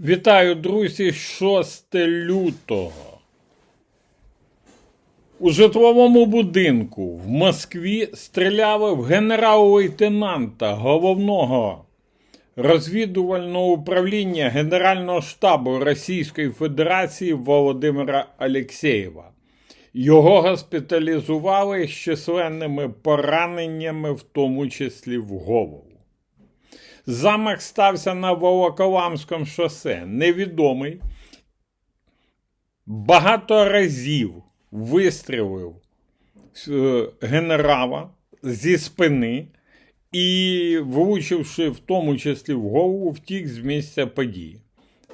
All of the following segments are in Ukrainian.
Вітаю, друзі, 6 лютого. У житловому будинку в Москві стріляли в генерал-лейтенанта головного розвідувального управління Генерального штабу Російської Федерації Володимира Алєксєєва. Його госпіталізували з численними пораненнями, в тому числі в голову. Замах стався на Волоколамському шосе. Невідомий багато разів вистрілив е, генерала зі спини і, влучивши в тому числі в голову, втік з місця події.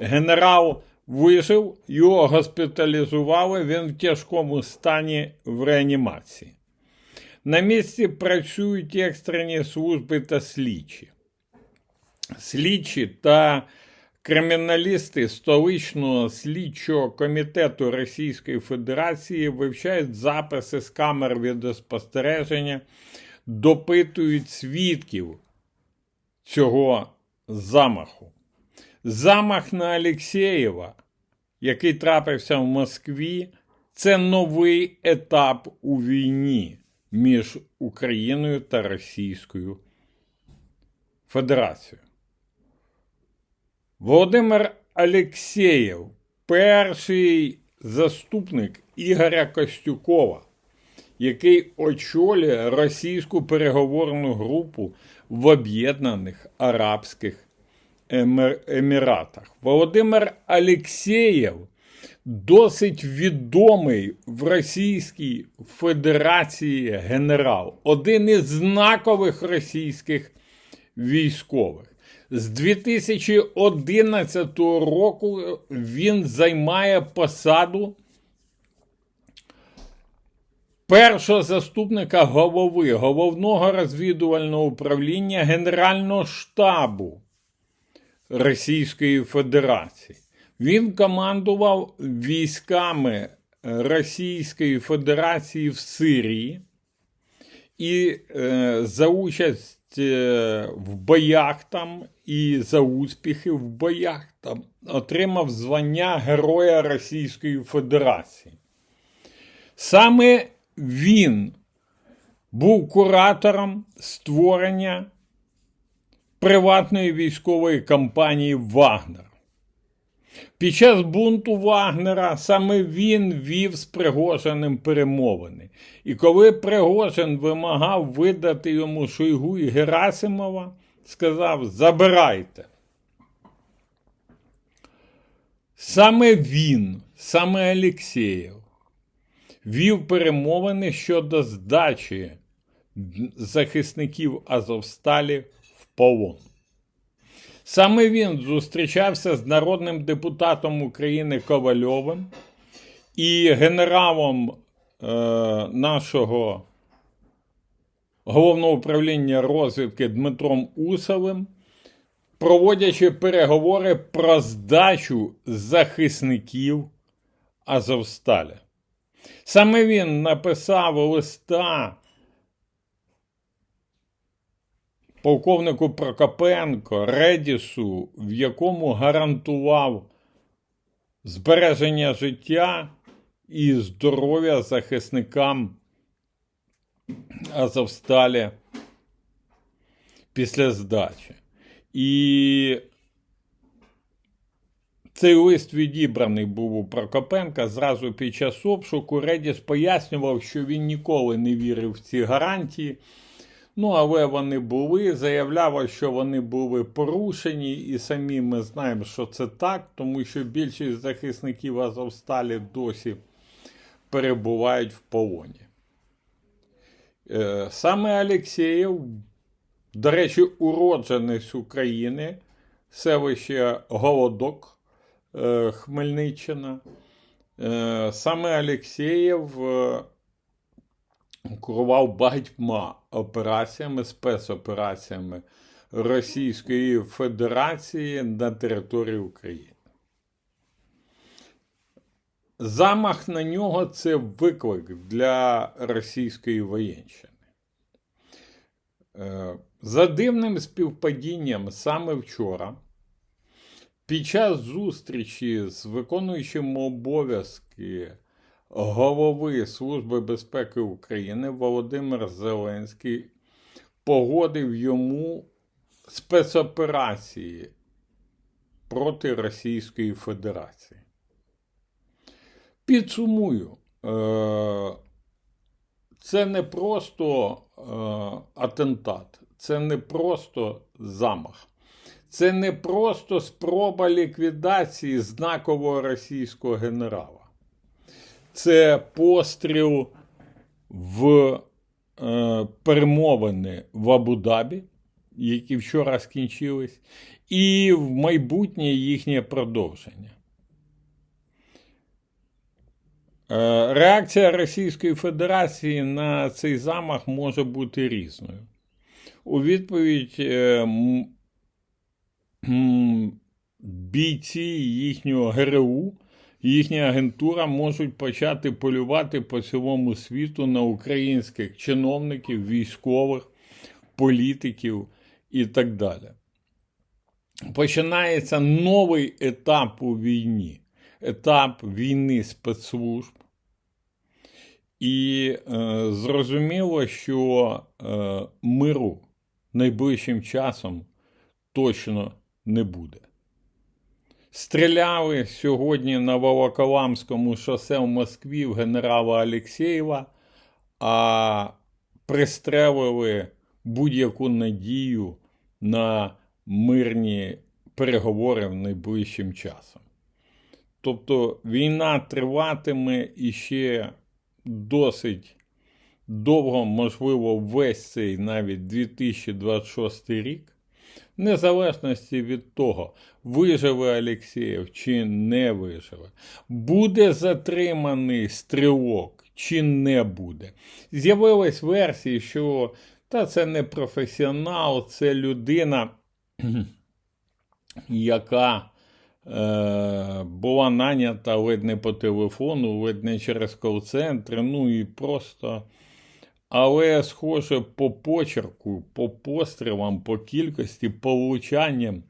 Генерал вижив, його госпіталізували, він в тяжкому стані в реанімації. На місці працюють екстрені служби та слідчі слідчі та криміналісти столичного слідчого комітету Російської Федерації вивчають записи з камер відеоспостереження, допитують свідків цього замаху. Замах на Алєксєєва, який трапився в Москві, це новий етап у війні між Україною та Російською Федерацією. Володимир Алєксєєв, перший заступник Ігоря Костюкова, який очолює російську переговорну групу в Об'єднаних Арабських Еміратах. Володимир Алєксєєв досить відомий в Російській Федерації генерал, один із знакових російських військових. З 2011 року він займає посаду першого заступника голови головного розвідувального управління Генерального штабу Російської Федерації. Він командував військами Російської Федерації в Сирії і е, за участь в боях там і за успіхи в боях там отримав звання Героя Російської Федерації. Саме він був куратором створення приватної військової компанії Вагнер. Під час бунту Вагнера саме він вів з Пригожиним перемовини. І коли Пригожин вимагав видати йому Шойгу і Герасимова, сказав: забирайте. Саме він, саме Алєксєєв, вів перемовини щодо здачі захисників Азовсталі в полон. Саме він зустрічався з народним депутатом України Ковальовим і генералом е, нашого головного управління розвідки Дмитром Усовим, проводячи переговори про здачу захисників Азовсталі. Саме він написав листа полковнику Прокопенко Редісу, в якому гарантував збереження життя і здоров'я захисникам Азовсталі після здачі. І цей лист відібраний був у Прокопенка зразу під час обшуку. Редіс пояснював, що він ніколи не вірив в ці гарантії. Ну, але вони були, заявляли, що вони були порушені, і самі ми знаємо, що це так, тому що більшість захисників Азовсталі досі перебувають в полоні. Е, Саме Алєксєєв, до речі, уродженець України, селище Голодок, е, Хмельниччина. Е, Саме Алєксєєв керував багатьма операціями, спецопераціями Російської Федерації на території України. Замах на нього це виклик для російської воєнщини. Е, За дивним співпадінням саме вчора Під час зустрічі з виконуючим обов'язки голови Служби безпеки України Володимир Зеленський погодив йому спецоперації проти Російської Федерації. Підсумую, е, це не просто е, атентат, це не просто замах. Це не просто спроба ліквідації знакового російського генерала. Це постріл в е, перемовини в Абу-Дабі, які вчора скінчились, і в майбутнє їхнє продовження. Е, Реакція Російської Федерації на цей замах може бути різною. У відповідь е, бійці їхнього ГРУ, їхня агентура можуть почати полювати по цілому світу на українських чиновників, військових, політиків і так далі. Починається новий етап у війні, етап війни спецслужб. І е, зрозуміло, що е, миру найближчим часом точно не буде. Стріляли сьогодні на Волоколамському шосе в Москві в генерала Алєксєєва, а пристрелили будь-яку надію на мирні переговори в найближчим часом. Тобто війна триватиме іще досить довго, можливо, весь цей навіть 2026 рік, незалежності від того, виживе Алєксєєв чи не виживе, буде затриманий стрілок чи не буде. З'явились версії, що та це не професіонал, це людина, яка е, була нанята ледь не по телефону, ледь не через кол-центри, ну і просто. Але, схоже, по почерку, по пострілам, по кількості, по влучанням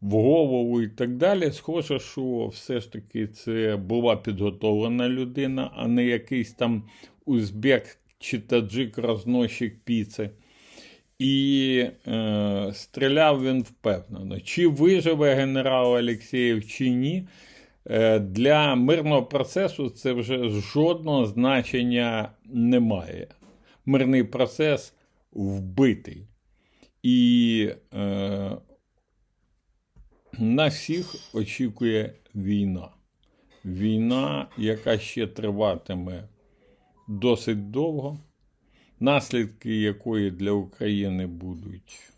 в голову і так далі, схоже, що все ж таки це була підготовлена людина, а не якийсь там узбек чи таджик рознощик піци. І е, стріляв він впевнено. Чи виживе генерал Алєксєєв, чи ні. Е, для мирного процесу це вже жодного значення не має. Мирний процес вбитий. І е, нас всіх очікує війна. Війна, яка ще триватиме досить довго наслідки якої для України будуть,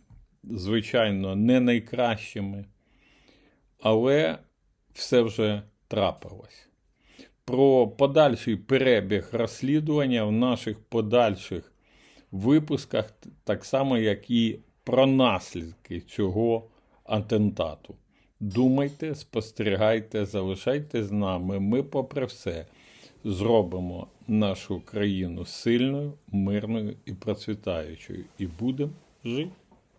звичайно, не найкращими, але все вже трапилось. Про подальший перебіг розслідування в наших подальших випусках, так само, як і про наслідки цього атентату. Думайте, спостерігайте, залишайте з нами. Ми, попри все, зробимо нашу країну сильною, мирною і процвітаючою. І будемо жити.